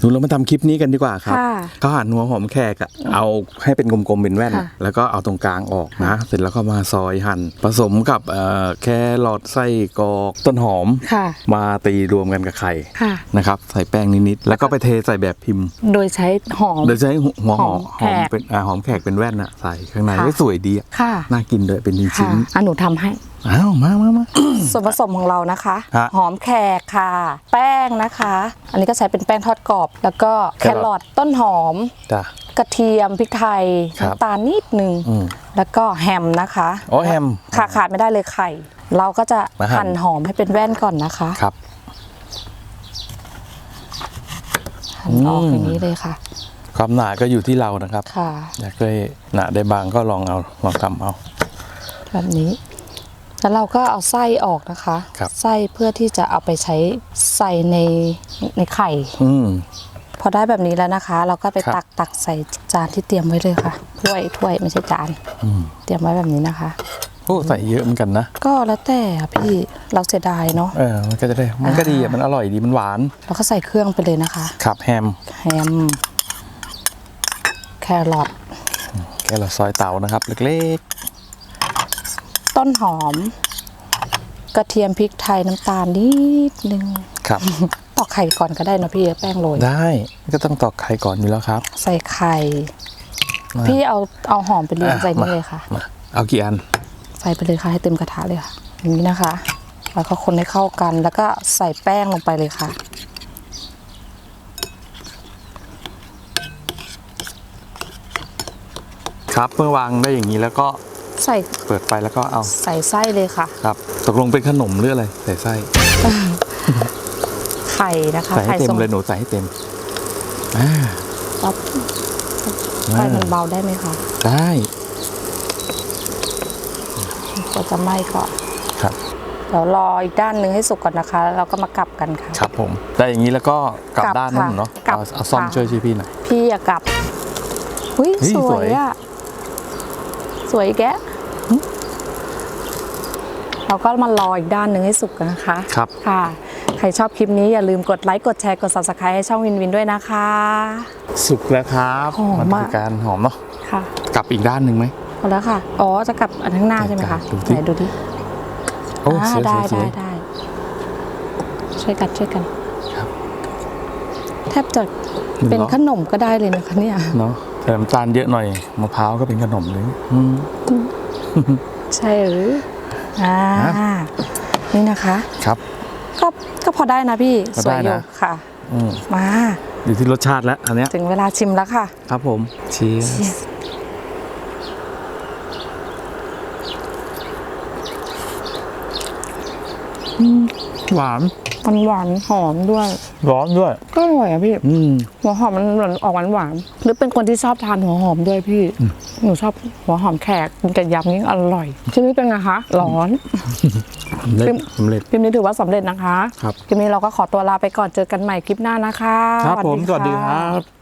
หนูเรามาทำคลิปนี้กันดีกว่าครับค่ะก็หั่นหัวหอมแขกอะเอาให้เป็นกลมๆเป็นแว่นค่ะแล้วก็เอาตรงกลางออกนะ เสร็จแล้วก็มาซอยหั่นผสมกับเอ่อแครอทไส้กรอกต้นหอมค่ะมาตีรวมกันกับไข่ค่ะนะครับใส่แป้งนิดๆแล้วก็ไปเทใส่แบบพิมพ์ โดยใช้หอมโดยใช้หัวหอมหอมแขกเป็นอ่าหอมแขกเป็นแว่นอะใส่ข้างในค่ะก็สวยดีอะค่ะน่ากินด้วยเป็นค่ะชิ้นอะหนูทำให้ๆ อ้าวมามามา ส่วนผสมของเรานะคะ ฮะหอมแขกค่ะ แป้งนะคะ อันนี้ก็ใช้เป็นแป้งทอดกรอบ แล้วก็แคแครรออททต้นหอม จ้ะ กระเทียมพริกไทยครับน้ำตาลนิดนึงอืมแล้วก็แฮมนะคะอ๋อแฮมค่ะขาดไม่ได้เลยไข่ เราก็จะมาหั่น หั่นหอมให้เป็นแว่นก่อนนะคะครับ หั่นออกอย่างนี้เลยค่ะความหนาก็อยู่ที่เรานะครับ ค่ะ อยากได้หนาได้บางก็ลองเอาลองทำเอา แบบนี้ แล้วเราก็เอาไส้ออกนะคะครับ ไส้เพื่อที่จะเอาไปใช้ใส่ในในไข่ อืม พอได้แบบนี้แล้วนะคะ เราก็ไปครับ ตักตักใส่จานที่เตรียมไว้เลยค่ะถ้วยถ้วยไม่ใช่จานอืมเตรียมไว้แบบนี้นะคะ โอ้ใส่เยอะเหมือนกันนะก็แล้วแต่อะพี่เราเสียดายเนาะเออมันก็จะได้มันก็ดีอะมันอร่อยดีมันหวานเราก็ใส่เครื่องไปเลยนะคะครับแฮมแฮมแครอทแค่เราซอยเตานะครับ เล็ก ต้นหอม กระเทียมพริกไทยน้ำตาลนิดนึงๆครับ ตอกไข่ก่อนก็ได้นะพี่แป้งโรยได้ก็ต้องตอกไข่ก่อนอยู่แล้วครับ ใส่ไข่มาพี่เอาเอาหอมไปเรียงอะใส่นี่มาเลยค่ะมาเอากี่อัน ใส่ไปเลยค่ะให้เต็มกระทะเลยค่ะอย่างนี้นะคะ แล้วก็คนให้เข้ากัน แล้วก็ใส่แป้งลงไปเลยค่ะครับเมื่อวางได้อย่างนี้แล้วก็ ใส่เปิดไฟแล้วก็เอาใส่ไส้เลยค่ะ ครับตกลงเป็นขนมหรืออะไรใส่ไส้ไข่นะคะใส่ให้ไข่เต็มทรงเลยหนูใส่ให้เต็มอ่าป๊อปไฟมันเบาได้ไหมคะได้ก็จะไหม้ก่อนครับเดี๋ยวรออีกด้านหนึ่งให้สุกก่อนนะคะแล้วเราก็มากลับกันค่ะ ครับผมได้อย่างนี้แล้วก็กลับกลับด้านนั่นค่ะเนาะกลับเอาเอาซ่อมค่ะช่วยชีพี่หน่อยพี่อะกลับหุ้ยเฮ้ยสสววยยอะ สวยแกะเราก็มารออีกด้านหนึ่งให้สุกกันนะคะครับค่ะ ใครชอบคลิปนี้อย่าลืมกดไลค์กดแชร์กด subscribe ให้ช่องวินวินด้วยนะคะ สุกแล้วครับหอมมันมากคือการหอมเนาะค่ะ กลับอีกด้านหนึ่งไหมพอแล้วค่ะ อ๋อจะกลับอันข้างหน้าใช่ไหมคะดูสิไหนดูดิโอ้อ่าสวยได้สวยสได้วยได้ช่วยกันช่วยกัน ครับ แทบจะเป็นขนมก็ได้เลยนะคะเนี่ยเนาะ แต่น้ำตาลเยอะหน่อยมะพร้าวก็เป็นขนมเลยอืมใช่หรืออ่าฮะนี่นะคะ ครับ ก็ก็พอได้นะพี่พอสได้วยอยู่นะ ค่ะ อืมมา อยู่ที่รสชาติแล้วอันเนี้ยถึงเวลาชิมแล้วค่ะ ครับผมเชียร์หวาน มันหวานหอมด้วย ร้อนด้วย ก็อร่อยอะพี่ อืม หัวหอมมันเหมือนออกหวานหวานๆหรือเป็นคนที่ชอบทานหัวหอมด้วยพี่ หนูชอบหัวหอมแขกกินกับยำนี่อร่อยที่นี่เป็นไงคะ ร้อน สำเร็จเป็นสำเร็จ คลิปนี้ถือว่าสำเร็จนะคะครับ คลิปนี้เราก็ขอตัวลาไปก่อนเจอกันใหม่คลิปหน้านะคะครับผม สวัสดีครับ